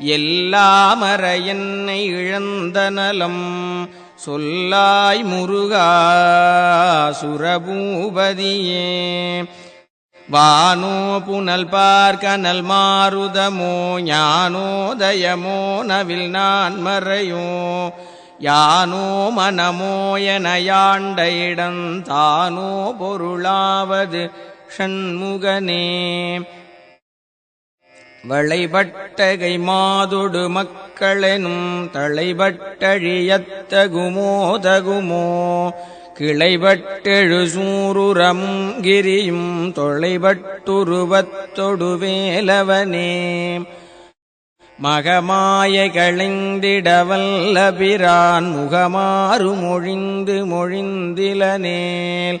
எல்லாமற என்னை இழந்த நலம். சொல்லாய் முருகா சுரபூபதியே. வானோ புனல் பார்க்கனல் மாருதமோ ஞானோதயமோ நவில் நான் மறையோ. யானோ மனமோ என யாண்ட இடம் பொருளாவது ஷண்முகனே. வளைபட்டகை மாதொடு மக்களெனும் தளைபட்டழியத்தகுமோதகுமோ கிளைபட்டெழு சூருரம் கிரியும் தொலைபட்டுருவத்தொடு வேலவனே? மகமாய களைந்திடவல்ல பிரான் முகமாறு மொழிந்து மொழிந்திலனேல்?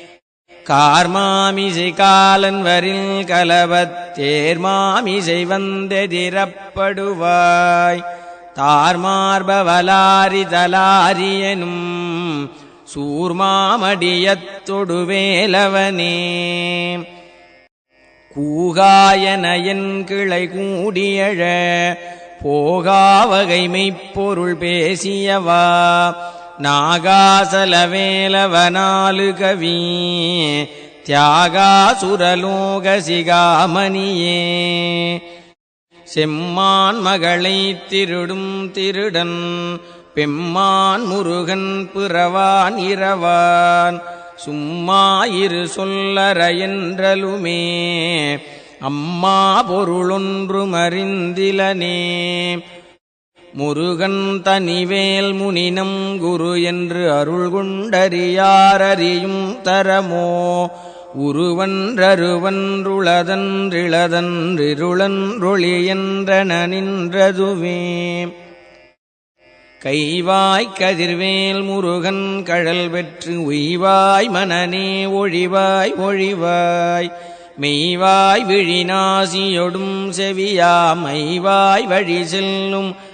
கார்மாமிசை காலன் வரில் கலவத் தேர்மாமிசை வந்தெதிரப்படுவாய் தார்மார்பவலாரி தலாரியனும் சூர்மாமடியத்தொடுவேலவனே வேலவனே கிளை கூடியழ போகாவகைமைப் பொருள் பேசியவா. நாகாசலவேலவனாலு கவி தியாகாசுரலோக சிகாமணியே செம்மான் மகளை திருடும் திருடன் பெம்மான் முருகன் பிறவான் இரவான். சும்மா இரு சொல்லறையென்றலுமே என்றலுமே அம்மா பொருளொன்றும் மறிந்திலனே. முருகன் தனிவேல் முனினம் குரு என்று அருள் குண்டறியாரறியும் தரமோ உருவன்றருவன்றுளதன்றிளதன்றிருளன்றுளியன்றன நின்றதுவே. கைவாய் கதிர்வேல் முருகன் கழல் பெற்று உய்வாய் மனநே ஒழிவாய் ஒழிவாய். மெய்வாய் விழிநாசியொடும் செவியா மைவாய் வழி செல்லும்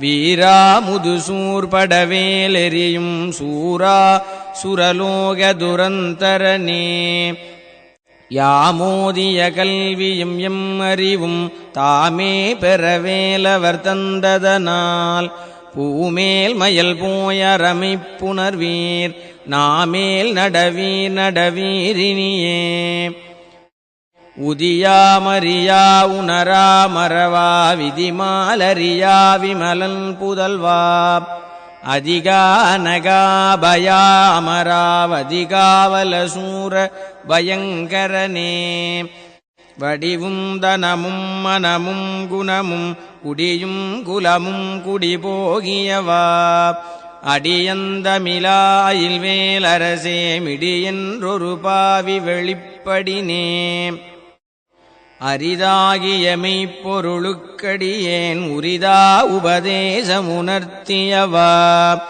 வீராமுது சூர்படவேலெறியும் சூரா சுரலோக துரந்தரனே. யாமோதிய கல்வியும் எம் அறிவும் தாமே பெறவேலவர் தந்ததனால். பூமேல் மயல் போயரமைப்புணர்வீர் நாமேல் நடவீர் நடவீரினியே உதியாமறியா உணரா மறவா விதிமாலரியா விமலன் புதல்வா. அதிகானகாபயாமராவதிகாவலசூர பயங்கரனே. வடிவும் தனமும் மனமும் குணமும் குடியும் குலமும் குடிபோகியவா அடியந்தமிழாயில் வேலரசே மிடியென்றொரு பாவி வெளிப்படினே. அரிதாகிய மெய்ப்பொருளுக்கடியேன் உரிதா உபதேசமுணர்த்தியவா.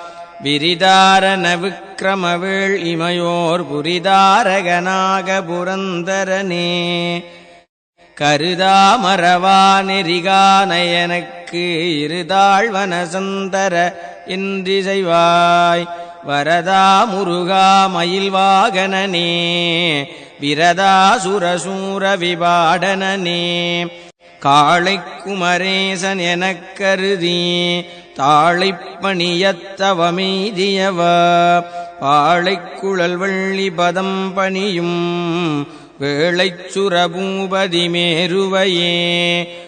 விரிதாரண விக்கிரமவேள் இமையோர் புரிதாரகனாக புரந்தரனே. கருதாமரவா நெறிகானயனக்கு இருதாழ்வன சந்தர என்றிசைவாய் வரதா முருகா மயில்வாகனனே விரதா சுரசூர விபாடனே காளை குமரேசன் எனக் கருதி தாழைப்பணியத்தவமெய்தியவ பாழைக்குழல் வள்ளி பதம் பணியும் வேளைச்சுரபூபதி மேருவையே.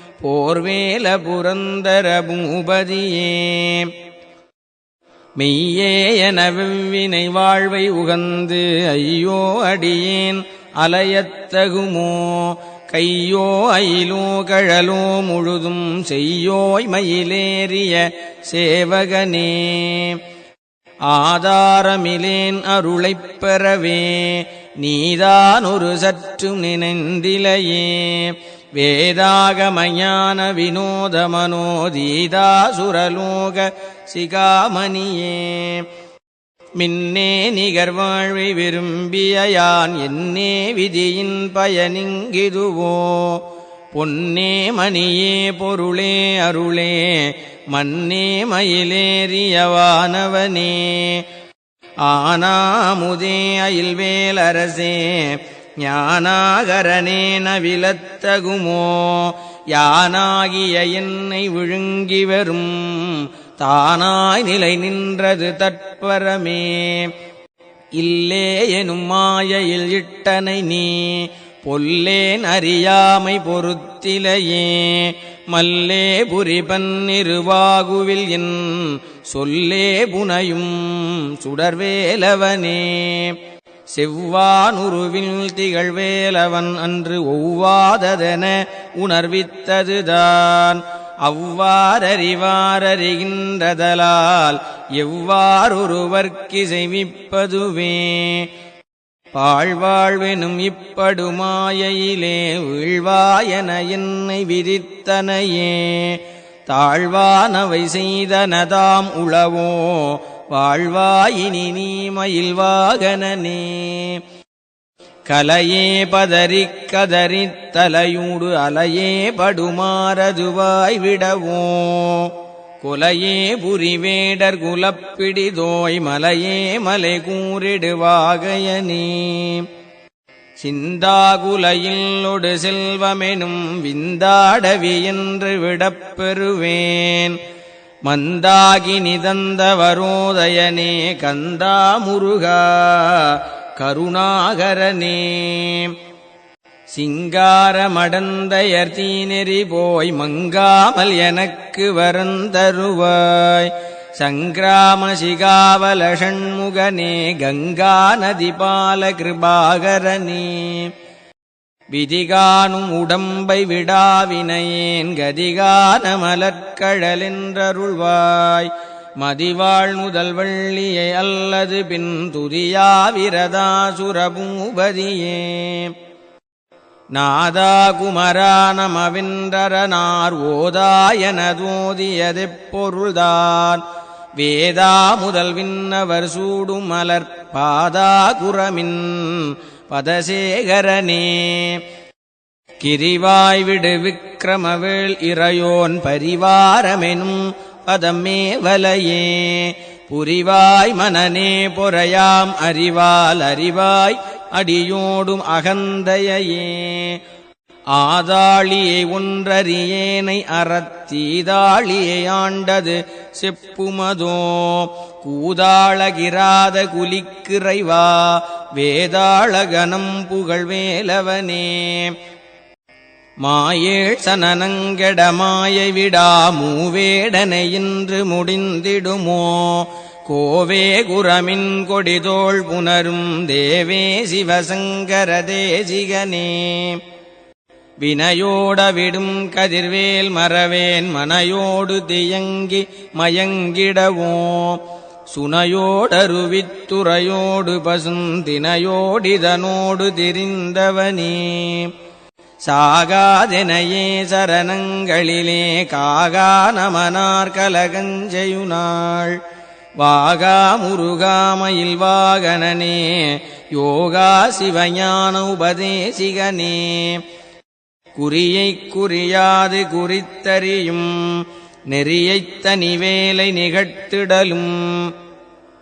போர்வேல புரந்தர பூபதியே. மெய்யே என வெவ்வினை வாழ்வை உகந்து ஐயோ அடியேன் அலையத்தகுமோ? கையோ அயிலோ கழலோ முழுதும் செய்யோய் மயிலேறிய சேவகனே. ஆதாரமிலேன் அருளைப் பெறவே நீதான் ஒரு சற்று நினைந்திலையே. வேதாகமஞான வினோத மனோதீதா சுரலோக சிகாமணியே. மின்னே நிகர்வாழ்வை விரும்பிய யான் என்னே விதியின் பயனிங்கிதுவோ. பொன்னே மணியே பொருளே அருளே மன்னே மயிலேறியவானவனே. ஆனாமுதே அயில்வேலரசே ஞானாகரனேன விலத்தகுமோ யானாகிய என்னை விழுங்கி வரும் தானாய் நிலை நின்றது தற்பரமே. இல்லே எனும் மாயையில் இட்டனை நீ பொல்லேன் அறியாமை பொறுத்திலையே. மல்லே புரிபன்னிருவாகுவில் என் சொல்லே புனையும் சுடர்வேலவனே. செவ்வானுருவில் திகழ்வேலவன் அன்று ஒவ்வாததென உணர்வித்ததுதான். அவ்வாறறிவாரறிகின்றதலால் எவ்வாறுருவர்க்கிசைவிப்பதுவே. பாழ்வாழ்வெனும் இப்படுமாயையிலே வீழ்வாயன என்னை விதித்தனையே. தாழ்வானவை செய்தனதாம் உளவோ வாழ்வாயினி நீ மயில் வாகனனே. கலையே பதறிக் கதறித் தலையூடு அலையே படுமாறதுவாய் விடவோ. குலையே புரிவேடர் குலப்பிடிதோய் மலையே மலை கூறிடுவாகையனே சிந்தாகுலையில் ஒடு செல்வமெனும் விந்தாடவி என்று விடப்பெறுவேன் மந்தாகி நிதந்த வரோதயனே கந்தா முருகா கருணாகரனே. சிங்காரமடந்தையர் தீநெறி போய் மங்காமல் எனக்கு வரந்தருவாய். சங்கிராம சிகாவல ஷண்முகனே கங்கா நதி பால கிருபாகரனே. விதிகானும் உடம்பை விடாவினையேன் கதிகான மலர்கழலென்றருள்வாய் மதிவாழ் முதல் வள்ளியை அல்லது பின் துதியாவிரதாசுரபூபதியே நாதா குமரா நமவென்றரனார் ஓதாயனதோதியதெப் வேதா முதல் விண்ணவர் சூடும் மலர் பாதா குரமின். பதசேகரனே. கிரிவாய் விடு விக்கிரமவேள் இறையோன் பரிவாரமெனும் பதமே வலையே. புரிவாய் மனநே பொறையாம் அறிவால் அறிவாய் அடியோடும் அகந்தையே ஆதாளியை ஒன்றறியேனை அறத்தீதாளியை ஆண்டது செப்புமதோ. கூதாளகிராத குலிக்கிறைவா வேதாளகனம் புகழ்வேலவனே. மாயேழ் சனனங்கெட மாயை விடா மூவேடனை இன்று முடிந்திடுமோ? கோவே குரமின் கொடிதோள் புனரும் தேவே சிவசங்கர தேசிகனே. வினையோட விடும் கதிர்வேல் மறவேன் மனையோடு தியங்கி மயங்கிடவோம் சுனையோடருவித்துறையோடு பசுந்தினையோடிதனோடு திரிந்தவனே. சாகாதெனையே சரணங்களிலே காகா நமனார் கலகஞ்செயுனாள் வாகா முருகாமயில் வாகனனே யோகா சிவஞான உபதேசிகனே. குறியைக் குறியாது குறித்தறியும் நெறியைத் தனிவேலை நிகழ்த்திடலும்.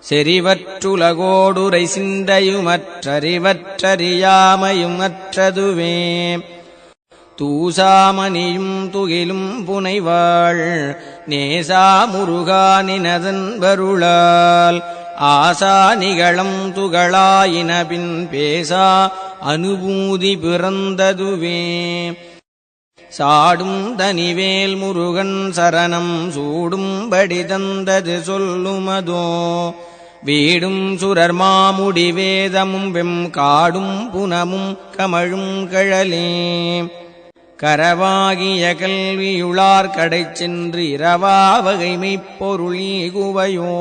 செறிவற்றுலகோடுரை சிந்தையுமற்றறிவற்றறியாமையும் அற்றதுவே தூசாமணியும் துகிலும் புனைவாள் நேசா முருகானினதன்பருளால் ஆசா நிகழம் துகளாயினபின் பேசா அனுபூதி பிறந்ததுவே. சாடும் தனிவேல் முருகன் சரணம் சூடும்படி தந்தது சொல்லுமதோ. வீடும் சுரர் மாமுடி வேதமும் வெம் காடும் புனமும் கமழும் கழலே. கரவாகிய கல்வியுளார் கடை சென்று இரவா வகைமை பொருளீகுவையோ.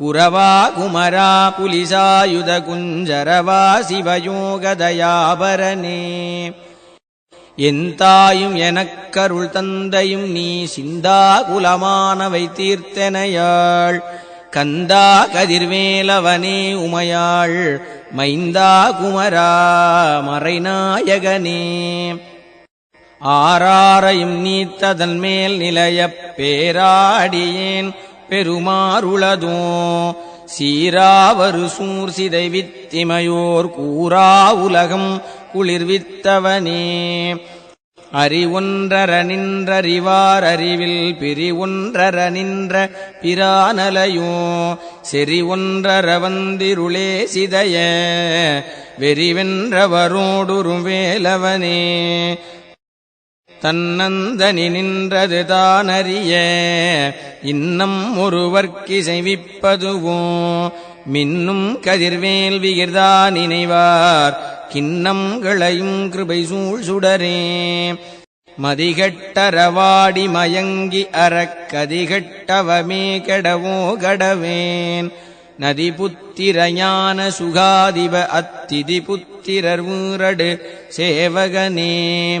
குரவா குமரா புலிசாயுத குஞ்சரவா சிவயோகதயாபரனே. என் தாயும் எனக்கருள் தந்தையும் நீ சிந்தா குலமானவை தீர்த்தனையாள். கந்தா கதிர்வேலவனே உமையாள் மைந்தா குமரா மறைநாயகனே. ஆறாரையும் நீத்ததன் மேல் நிலையப் பேராடியேன் பெருமாறுளதோ. சீராவரு சூர் சிதை வித்திமையோர் கூறா உலகம் குளிர்வித்தவனே. அறிவொன்றர நின்றறிவார் அறிவில் பிரிவொன்றர நின்ற பிரானலையோ செறி ஒன்றர வந்திருளே சிதைய வெறிவென்றவரோடுரும் வேலவனே. தன்னந்தனி நின்றது தானறிய இன்னம் ஒருவர்க்கிசைவிப்பதுவோ மின்னும் கதிர்வேல் விகிர்தா நினைவார். கிண்ணங்களையும் கிருபை சூழ் சுடரே. மதிகட்டரவாடி மயங்கி அறக்கதிகட்டவமே கெடவோ கடவேன். நதி புத்திர சுகாதிப அத்திதி புத்திரர் ஊரடு சேவகனே.